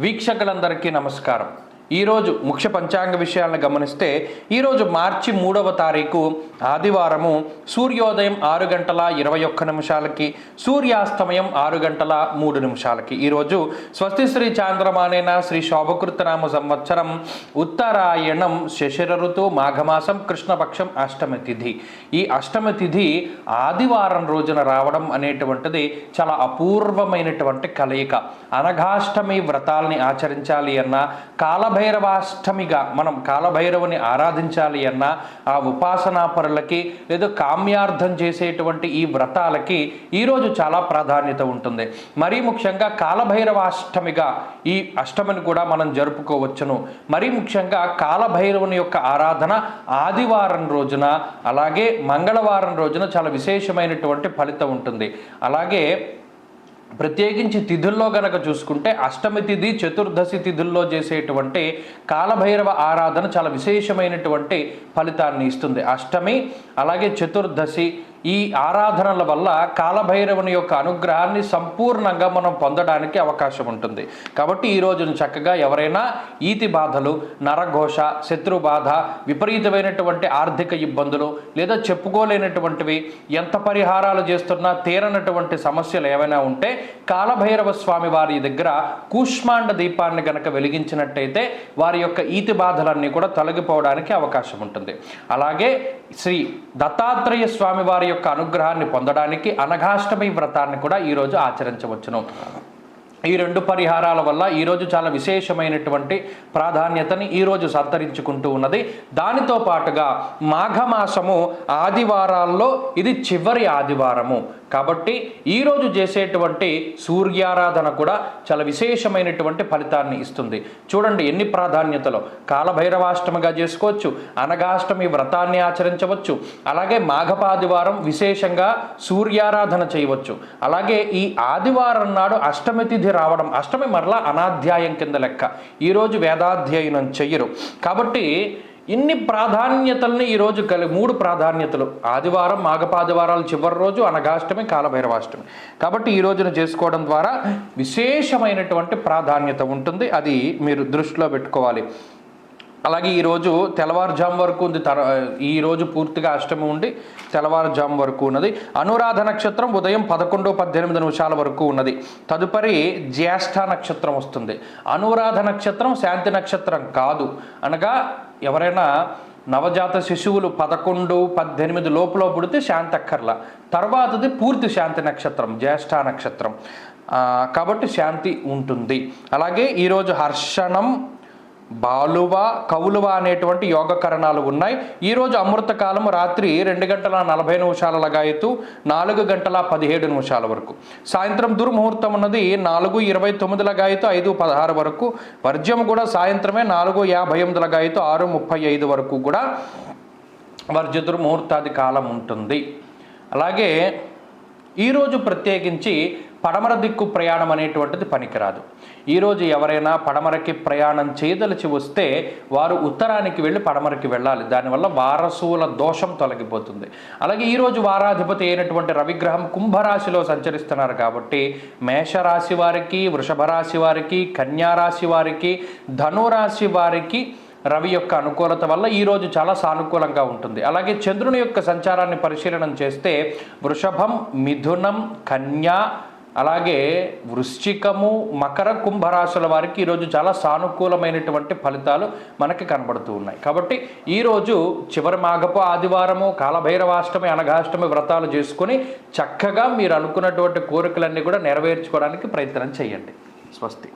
వీక్షకులందరికీ నమస్కారం. ఈరోజు ముఖ్య పంచాంగ విషయాలను గమనిస్తే ఈరోజు మార్చి మూడవ తారీఖు ఆదివారము సూర్యోదయం ఆరు గంటల ఇరవై ఒక్క నిమిషాలకి సూర్యాస్తమయం ఆరు గంటల మూడు నిమిషాలకి. ఈరోజు స్వస్తి శ్రీ చాంద్రమానేన శ్రీ శోభకృతనామ సంవత్సరం ఉత్తరాయణం శశిర ఋతు మాఘమాసం కృష్ణపక్షం అష్టమి తిథి. ఈ అష్టమి తిథి ఆదివారం రోజున రావడం అనేటువంటిది చాలా అపూర్వమైనటువంటి కలయిక. అనఘాష్టమి వ్రతాల్ని ఆచరించాలి అన్న కాలభైరవాష్టమిగా మనం కాలభైరవుని ఆరాధించాలి అన్న ఆ ఉపాసనా పరులకి లేదా కామ్యార్థం చేసేటువంటి ఈ వ్రతాలకి ఈరోజు చాలా ప్రాధాన్యత ఉంటుంది. మరీ ముఖ్యంగా కాలభైరవాష్టమిగా ఈ అష్టమిని కూడా మనం జరుపుకోవచ్చును. మరీ ముఖ్యంగా కాలభైరవుని యొక్క ఆరాధన ఆదివారం రోజున అలాగే మంగళవారం రోజున చాలా విశేషమైనటువంటి ఫలితం ఉంటుంది. అలాగే ప్రత్యేకించి తిథుల్లో గనక చూసుకుంటే అష్టమి తిథి చతుర్దశి తిథుల్లో చేసేటువంటి కాలభైరవ ఆరాధన చాలా విశేషమైనటువంటి ఫలితాన్ని ఇస్తుంది. అష్టమి అలాగే చతుర్దశి ఈ ఆరాధనల వల్ల కాలభైరవుని యొక్క అనుగ్రహాన్ని సంపూర్ణంగా మనం పొందడానికి అవకాశం ఉంటుంది. కాబట్టి ఈ రోజున చక్కగా ఎవరైనా ఈతి బాధలు నరఘోష శత్రు బాధ విపరీతమైనటువంటి ఆర్థిక ఇబ్బందులు లేదా చెప్పుకోలేనటువంటివి ఎంత పరిహారాలు చేస్తున్నా తీరనటువంటి సమస్యలు ఏమైనా ఉంటే కాలభైరవ స్వామి వారి దగ్గర కూష్మాండ దీపాన్ని గనక వెలిగించినట్టయితే వారి యొక్క ఈతి బాధలన్నీ కూడా తొలగిపోవడానికి అవకాశం ఉంటుంది. అలాగే శ్రీ దత్తాత్రేయ స్వామి వారి యొక్క అనుగ్రహాన్ని పొందడానికి అనఘాష్టమి వ్రతాన్ని కూడా ఈరోజు ఆచరించవచ్చును. ఈ రెండు పరిహారాల వల్ల ఈరోజు చాలా విశేషమైనటువంటి ప్రాధాన్యతని ఈరోజు సంతరించుకుంటూ ఉన్నది. దానితో పాటుగా మాఘమాసము ఆదివారాల్లో ఇది చివరి ఆదివారము. కాబట్టి ఈరోజు చేసేటువంటి సూర్యారాధన కూడా చాలా విశేషమైనటువంటి ఫలితాన్ని ఇస్తుంది. చూడండి ఎన్ని ప్రాధాన్యతలు. కాలభైరవాష్టమిగా చేసుకోవచ్చు అనగాష్టమి వ్రతాన్ని ఆచరించవచ్చు అలాగే మాఘపాదివారం విశేషంగా సూర్యారాధన చేయవచ్చు. అలాగే ఈ ఆదివారం నాడు అష్టమి తిథి రావడం అష్టమి మరలా అనాధ్యాయం కింద లెక్క. ఈరోజు వేదాధ్యయనం చెయ్యరు. కాబట్టి ఇన్ని ప్రాధాన్యతల్ని ఈరోజు కలి మూడు ప్రాధాన్యతలు. ఆదివారం మాఘపాదివారాలు చివరి రోజు అనగాష్టమి కాలభైరవాష్టమి. కాబట్టి ఈ రోజున చేసుకోవడం ద్వారా విశేషమైనటువంటి ప్రాధాన్యత ఉంటుంది. అది మీరు దృష్టిలో పెట్టుకోవాలి. అలాగే ఈరోజు తెల్లవారుజాము వరకు ఉంది. తర ఈరోజు పూర్తిగా అష్టమి ఉండి తెల్లవారుజాము వరకు ఉన్నది. అనురాధ నక్షత్రం ఉదయం పదకొండు పద్దెనిమిది నిమిషాల వరకు ఉన్నది. తదుపరి జ్యేష్ఠ నక్షత్రం వస్తుంది. అనురాధ నక్షత్రం శాంతి నక్షత్రం కాదు. అనగా ఎవరైనా నవజాత శిశువులు పదకొండు పద్దెనిమిది లోపల పుడితే శాంతి అక్కర్ల. తర్వాతది పూర్తి శాంతి నక్షత్రం జ్యేష్ఠ నక్షత్రం. కాబట్టి శాంతి ఉంటుంది. అలాగే ఈరోజు హర్షణం బాలువ కవులువ అనేటువంటి యోగకరణాలు ఉన్నాయి. ఈరోజు అమృతకాలం రాత్రి రెండు గంటల నలభై నిమిషాల లగాయతు నాలుగు గంటల పదిహేడు నిమిషాల వరకు. సాయంత్రం దుర్ముహూర్తం ఉన్నది నాలుగు ఇరవై తొమ్మిది లగాయతు ఐదు పదహారు వరకు. వర్జ్యం కూడా సాయంత్రమే నాలుగు యాభై ఎనిమిది లగాయతు ఆరు ముప్పై ఐదు వరకు కూడా వర్జ దుర్ముహూర్తాది కాలం ఉంటుంది. అలాగే ఈరోజు ప్రత్యేకించి పడమర దిక్కు ప్రయాణం అనేటువంటిది పనికిరాదు. ఈరోజు ఎవరైనా పడమరకి ప్రయాణం చేయదలిచి వస్తే వారు ఉత్తరానికి వెళ్ళి పడమరకి వెళ్ళాలి. దానివల్ల వారసుల దోషం తొలగిపోతుంది. అలాగే ఈరోజు వారాధిపతి అయినటువంటి రవిగ్రహం కుంభరాశిలో సంచరిస్తున్నారు కాబట్టి మేషరాశి వారికి వృషభ రాశి వారికి కన్యా రాశి వారికి ధనురాశి వారికి రవి యొక్క అనుకూలత వల్ల ఈరోజు చాలా సానుకూలంగా ఉంటుంది. అలాగే చంద్రుని యొక్క సంచారాన్ని పరిశీలనం చేస్తే వృషభం మిథునం కన్యా అలాగే వృశ్చికము మకర కుంభరాశుల వారికి ఈరోజు చాలా సానుకూలమైనటువంటి ఫలితాలు మనకి కనబడుతూ ఉన్నాయి. కాబట్టి ఈరోజు చివరి మాఘపు ఆదివారము కాలభైరవాష్టమి అనఘాష్టమి వ్రతాలు చేసుకుని చక్కగా మీరు అనుకున్నటువంటి కోరికలన్నీ కూడా నెరవేర్చుకోవడానికి ప్రయత్నం చేయండి. స్వస్తి.